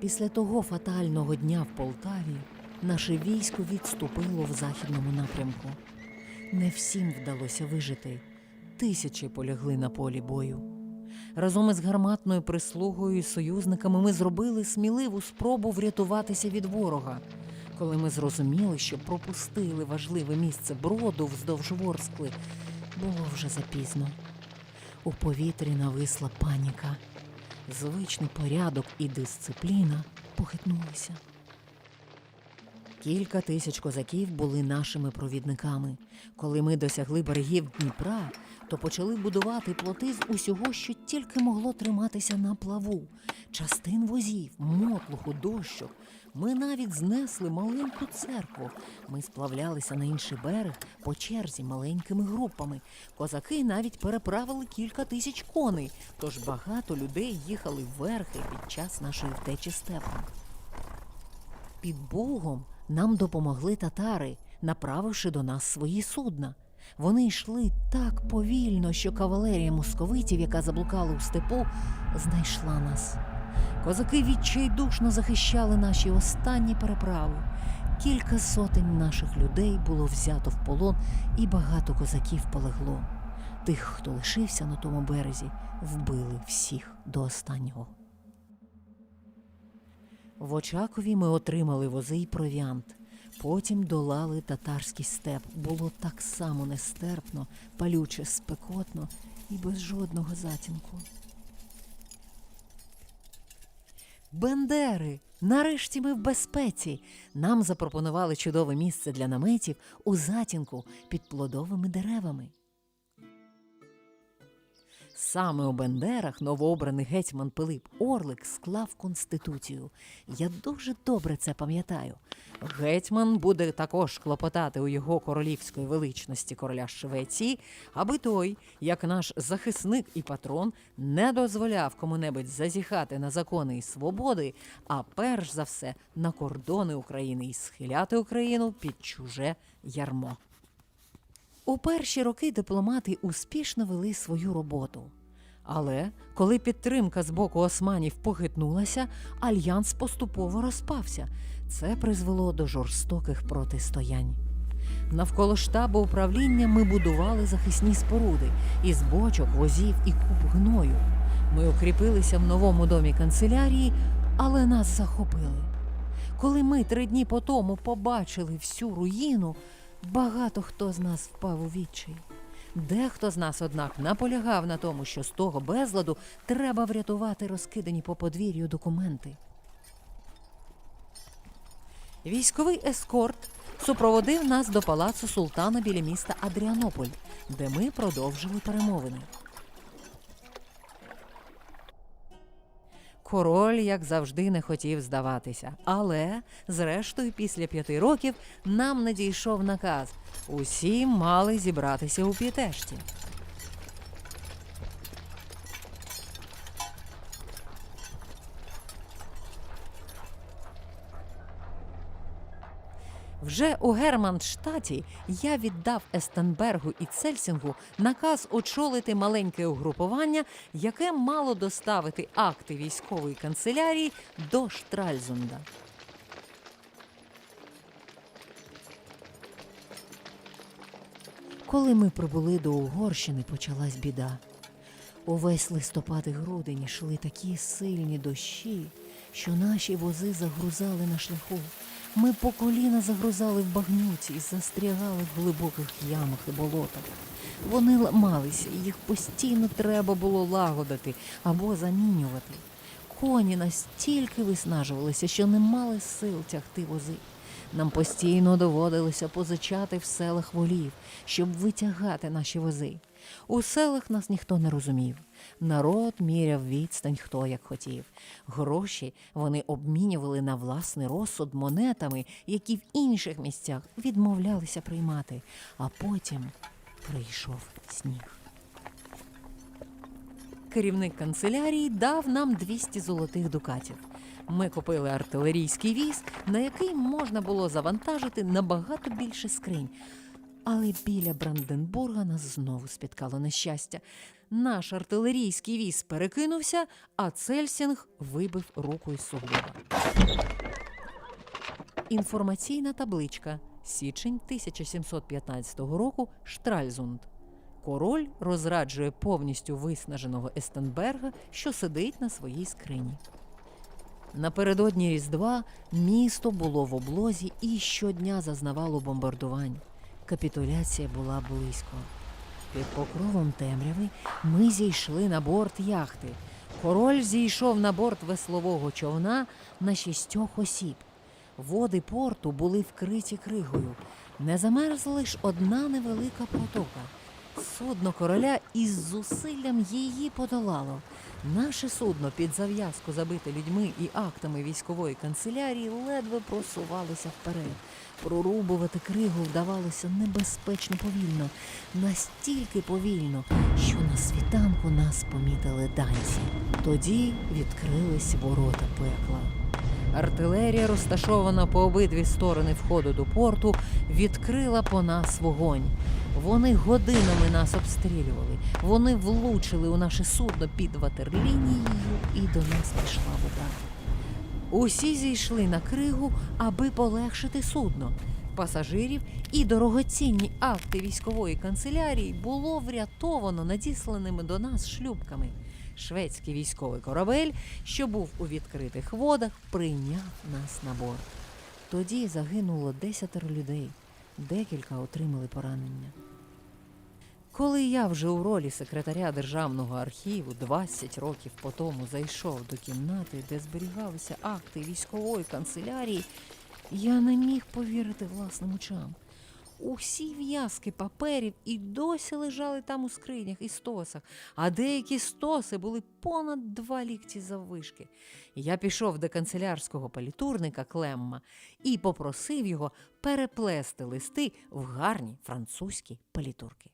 Після того фатального дня в Полтаві наше військо відступило в західному напрямку. Не всім вдалося вижити. Тисячі полягли на полі бою. Разом із гарматною прислугою і союзниками ми зробили сміливу спробу врятуватися від ворога. Коли ми зрозуміли, що пропустили важливе місце броду вздовж Ворскли, було вже запізно. У повітрі нависла паніка. Звичний порядок і дисципліна похитнулися. Кілька тисяч козаків були нашими провідниками. Коли ми досягли берегів Дніпра, то почали будувати плоти з усього, що тільки могло триматися на плаву: частин возів, мотлуху, дощок. Ми навіть знесли маленьку церкву. Ми сплавлялися на інший берег по черзі маленькими групами. Козаки навіть переправили кілька тисяч коней, тож багато людей їхали верхи під час нашої втечі степом. Під Бугом нам допомогли татари, направивши до нас свої судна. Вони йшли так повільно, що кавалерія московитів, яка заблукала у степу, знайшла нас. Козаки відчайдушно захищали наші останні переправи. Кілька сотень наших людей було взято в полон, і багато козаків полегло. Тих, хто лишився на тому березі, вбили всіх до останнього. В Очакові ми отримали вози й провіант. Потім долали татарський степ. Було так само нестерпно, палюче, спекотно і без жодного затінку. Бендери! Нарешті ми в безпеці. Нам запропонували чудове місце для наметів у затінку під плодовими деревами. Саме у Бендерах новообраний гетьман Пилип Орлик склав конституцію. Я дуже добре це пам'ятаю. Гетьман буде також клопотати у його королівської величності короля Швеції, аби той, як наш захисник і патрон, не дозволяв кому-небудь зазіхати на закони і свободи, а перш за все на кордони України і схиляти Україну під чуже ярмо. У перші роки дипломати успішно вели свою роботу. Але коли підтримка з боку османів похитнулася, альянс поступово розпався. Це призвело до жорстоких протистоянь. Навколо штабу управління ми будували захисні споруди із бочок, возів і куб гною. Ми укріпилися в новому домі канцелярії, але нас захопили. Коли ми три дні по тому побачили всю руїну, багато хто з нас впав у відчай. Дехто з нас, однак, наполягав на тому, що з того безладу треба врятувати розкидані по подвір'ю документи. Військовий ескорт супроводив нас до палацу султана біля міста Адріанополь, де ми продовжили перемовини. Король, як завжди, не хотів здаватися. Але, зрештою, після п'яти років нам надійшов наказ. Усі мали зібратися у Пітешті. Вже у Германштаті я віддав Естенбергу і Цельсінгу наказ очолити маленьке угрупування, яке мало доставити акти військової канцелярії до Штральзунда. Коли ми прибули до Угорщини, почалась біда. Увесь листопад і грудень йшли такі сильні дощі, що наші вози загрузали на шляху. Ми по коліна загрузали в багнюці і застрягали в глибоких ямах і болотах. Вони ламалися, їх постійно треба було лагодити або замінювати. Коні настільки виснажувалися, що не мали сил тягти вози. Нам постійно доводилося позичати в селах волів, щоб витягати наші вози. У селах нас ніхто не розумів. Народ міряв відстань хто як хотів. Гроші вони обмінювали на власний розсуд монетами, які в інших місцях відмовлялися приймати. А потім прийшов сніг. Керівник канцелярії дав нам 200 золотих дукатів. Ми купили артилерійський віз, на який можна було завантажити набагато більше скринь. Але біля Бранденбурга нас знову спіткало нещастя. наш артилерійський віз перекинувся, а Цельсінг вибив руку із суглоба. Інформаційна табличка. Січень 1715 року Штральзунд. Король розраджує повністю виснаженого Естенберга, що сидить на своїй скрині. Напередодні Різдва місто було в облозі і щодня зазнавало бомбардувань. Капітуляція була близько. Під покровом темряви ми зійшли на борт яхти. Король зійшов на борт веслового човна на шістьох осіб. Води порту були вкриті кригою. Не замерзла лише одна невелика протока. Судно короля із зусиллям її подолало. Наше судно під зав'язку забите людьми і актами військової канцелярії ледве просувалося вперед. Прорубувати кригу вдавалося небезпечно повільно, настільки повільно, що на світанку нас помітили данці. Тоді відкрились ворота пекла. Артилерія, розташована по обидві сторони входу до порту, відкрила по нас вогонь. Вони годинами нас обстрілювали. Вони влучили у наше судно під ватерлінією, і до нас пішла вода. Усі зійшли на кригу, аби полегшити судно. Пасажирів і дорогоцінні акти військової канцелярії було врятовано надісланими до нас шлюбками. Шведський військовий корабель, що був у відкритих водах, прийняв нас на борт. Тоді загинуло десятеро людей, декілька отримали поранення. Коли я вже у ролі секретаря державного архіву 20 років по тому зайшов до кімнати, де зберігалися акти військової канцелярії, я не міг повірити власним очам. Усі в'язки паперів і досі лежали там у скринях і стосах, а деякі стоси були понад два лікті заввишки. Я пішов до канцелярського палітурника Клемма і попросив його переплести листи в гарні французькі палітурки.